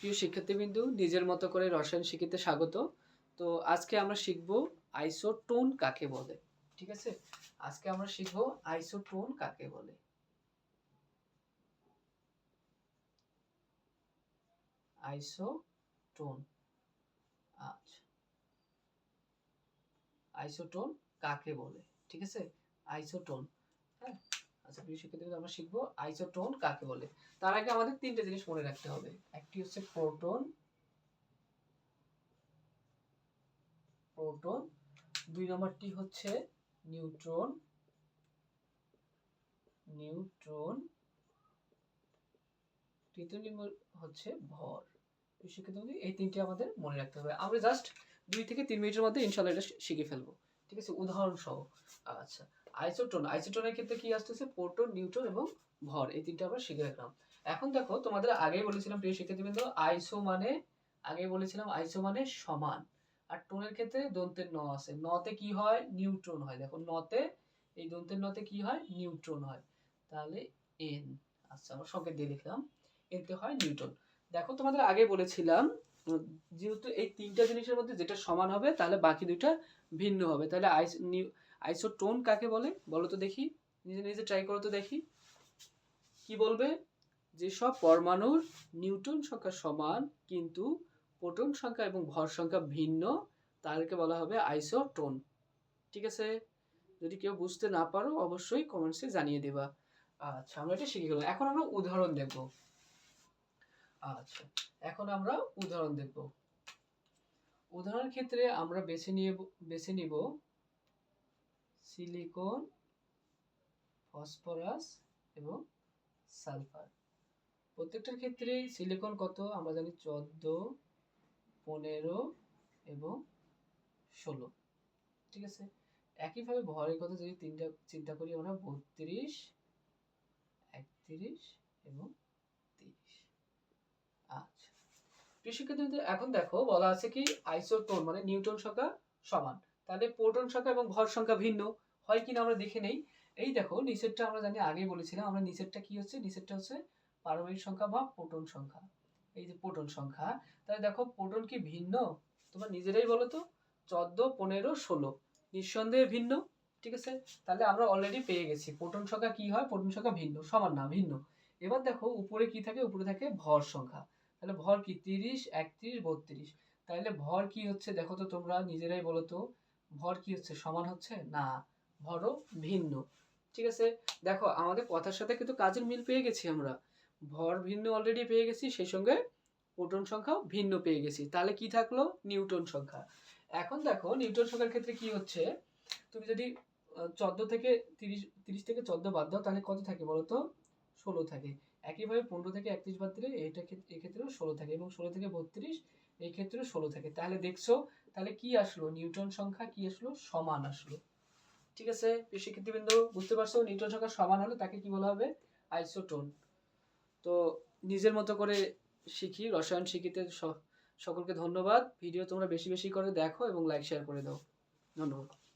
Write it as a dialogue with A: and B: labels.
A: প্রিয় শিক্ষার্থীবৃন্দু, নিজের মতো করে রসায়ন শিখিতে স্বাগত। তো আজকে আমরা শিখব আইসোটোন কাকে বলে, ঠিক আছে? আজকে আমরা শিখব আইসোটোন কাকে বলে। আইসোটোন আচ্ছা। আইসোটোন কাকে বলে, ঠিক আছে? আইসোটোন হ্যাঁ? আচ্ছা প্রিয় শিক্ষার্থীবৃন্দু আমরা শিখব আইসোটোন কাকে বলে? তার আগে আমাদের তিনটে জিনিস মনে রাখতে হবে। একটি হচ্ছে প্রোটন প্রোটন দুই নম্বরটি হচ্ছে নিউট্রন নিউট্রন তৃতীয় নম্বর হচ্ছে ভর। শিক্ষার্থী, এই তিনটি আমাদের মনে রাখতে হবে। আমরা জাস্ট দুই থেকে তিন মিনিটের মধ্যে ইনশাল্লাহ এটা শিখে ফেলব। ঠিক আছে উদাহরণ সহ আচ্ছা আইসোটোন আইসোটোনের ক্ষেত্রে কি আসতেছে? প্রোটন নিউট্রন এবং ভর, এই তিনটা আমরা শিখে রাখলাম এখন দেখো, তোমাদের আগেই বলেছিলাম, প্রিয় শিক্ষার্থীবৃন্দ আইসো মানে আগে বলেছিলাম আইসো মানে সমান। আর টোনের ক্ষেত্রে দন্তের ন আছে। নতে কি হয়? নিউট্রন হয়। দেখো, নতে, এই দন্তের নতে কি হয়? নিউট্রন হয়। তাহলে এন আচ্ছা আমরা সংকেত দিয়ে লিখলাম। এতে হয় নিউটন দেখো, তোমাদের আগে বলেছিলাম যেহেতু এই তিনটা জিনিসের মধ্যে যেটা সমান হবে, তাহলে বাকি দুইটা ভিন্ন হবে। তাহলে আইস আইসোটোন কাকে বলে? বলো তো দেখি। নিজে নিজে ট্রাই করো তো দেখি। কি বলবে? যেসব পরমাণুর নিউটন সংখ্যা সমান, কিন্তু প্রোটন সংখ্যা এবং ভর সংখ্যা ভিন্ন, তাদেরকে বলা হবে আইসোটোন। ঠিক আছে? যদি কেউ বুঝতে না পারো, অবশ্যই কমেন্টসে জানিয়ে দেবা। আচ্ছা আমরা এটা শিখে গেলাম। এখন আমরা উদাহরণ দেখব। আচ্ছা এখন আমরা উদাহরণ দেখব। উদাহরণের ক্ষেত্রে আমরা বেছে নিয়ে, বেছে নিব সিলিকন ফসফরাস এবং সালফার প্রত্যেকটার ক্ষেত্রে সিলিকন কত? আমরা জানি চোদ্দ, পনেরো এবং ষোলো। ঠিক আছে? একইভাবে ভরের কথা যদি তিনটা, চিন্তা করি আমরা বত্রিশ, একত্রিশ এবং তিরিশ। আচ্ছা। শিক্ষার্থীবৃন্দ, এখন দেখো বলা আছে কি আইসোটোন মানে নিউটন সংখ্যা সমান। তাহলে প্রোটন সংখ্যা এবং ভর সংখ্যা ভিন্ন হয় কিনা আমরা দেখে নেই। এই দেখো নিচেরটা আমরা জানি আগেই বলেছিলাম আমরা নিচেরটা কি হচ্ছে? নিচেরটা হচ্ছে পারমাণবিক সংখ্যা বা প্রোটন সংখ্যা। এই যে প্রোটন সংখ্যা তাহলে দেখো প্রোটন কি ভিন্ন? তোমরা নিজেরাই বলো তো চোদ্দ পনেরো ষোলো। নিঃসন্দেহে ভিন্ন ঠিক আছে? তাহলে আমরা অলরেডি পেয়ে গেছি। প্রোটন সংখ্যা কি হয়? প্রোটন সংখ্যা ভিন্ন সমান না ভিন্ন। এবার দেখো উপরে কি থাকে? উপরে থাকে ভর সংখ্যা। তাহলে ভর কি? তিরিশ, একত্রিশ, বত্রিশ। তাহলে ভর কি হচ্ছে? দেখো তো তোমরা, নিজেরাই বলো তো। ভর কি হচ্ছে? সমান হচ্ছে? না। ভরও ভিন্ন। ঠিক আছে? দেখো, আমাদের কথার সাথে কিন্তু কাজের মিল পেয়ে গেছি আমরা। ভর ভিন্ন অলরেডি পেয়ে গেছি, সেই সঙ্গে প্রোটন সংখ্যাও ভিন্ন পেয়ে গেছি। তাহলে কি থাকল? নিউটন সংখ্যা। এখন দেখো, নিউটন সংখ্যার ক্ষেত্রে কি হচ্ছে? তুমি যদি চোদ্দ থেকে তিরিশ তিরিশ থেকে চোদ্দ বাদ দাও, তাহলে কত থাকে বলো তো? ষোলো থাকে। একইভাবে পনেরো থেকে একত্রিশ বাদ দিলে এটা ক্ষেত- এক্ষেত্রেও ষোলো থাকে এবং ষোলো থেকে বত্রিশ এই ক্ষেত্রেও ষোলো থাকে। তাহলে দেখছ, তাহলে কি আসলো? নিউটন সংখ্যা কি আসলো? সমান আসলো। ঠিক আছে শিক্ষার্থীবৃন্দ, বুঝতে পারছ? নিউটন সংখ্যা সমান হলে তাকে কি বলা হবে? আইসোটোন। তো নিজের মতো করে শিখি, রসায়ন শিখিতে সকলকে ধন্যবাদ। ভিডিও তোমরা বেশি বেশি করে দেখো এবং লাইক, শেয়ার করে দাও। ধন্যবাদ।